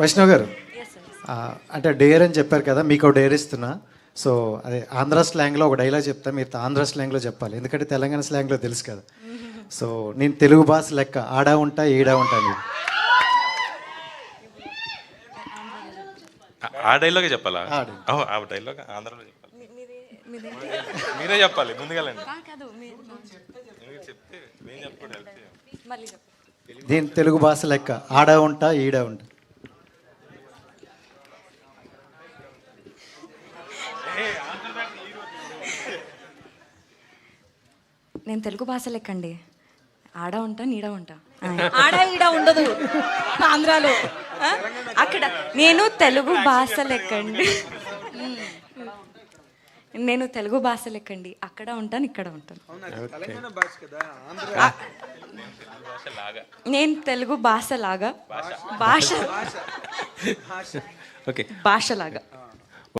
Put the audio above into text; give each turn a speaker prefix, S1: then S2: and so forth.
S1: వైష్ణవ్ గారు? అంటే డేర్ అని చెప్పారు కదా మీకు డేర్ ఇస్తున్నా. సో అదే ఆంధ్ర స్లాంగ్లో ఒక డైలాగ్ చెప్తా మీరు ఆంధ్ర స్లాంగ్లో చెప్పాలి. ఎందుకంటే తెలంగాణ స్లాంగ్లో తెలుసు కదా. సో నేను తెలుగు భాష లెక్క ఆడా ఉంటా ఈడా ఉంటా నేను
S2: ఆ- డైలాగే చెప్పాలా?
S1: ఆ
S2: డైలాగ్. ఆంధ్రలో చెప్పాలి. మీరే చెప్పాలి. ముందుగాలండి
S3: చెప్పు.
S1: నేను తెలుగు భాష లెక్క ఆడా ఉంటా ఈడా ఉంటా.
S3: నేను తెలుగు భాష లెక్కండి. ఆడ ఉంటా నీడ ఉంటా.
S4: ఆడ ఈడ ఉండదు. ఆంధ్రాలో?
S3: అక్కడ నేను తెలుగు భాష లెక్కండి. నేను తెలుగు భాష లెక్కండి. అక్కడ ఉంటాను ఇక్కడ ఉంటాను. నేను తెలుగు భాష. లాగా భాష.
S2: ఓకే
S3: భాష లాగా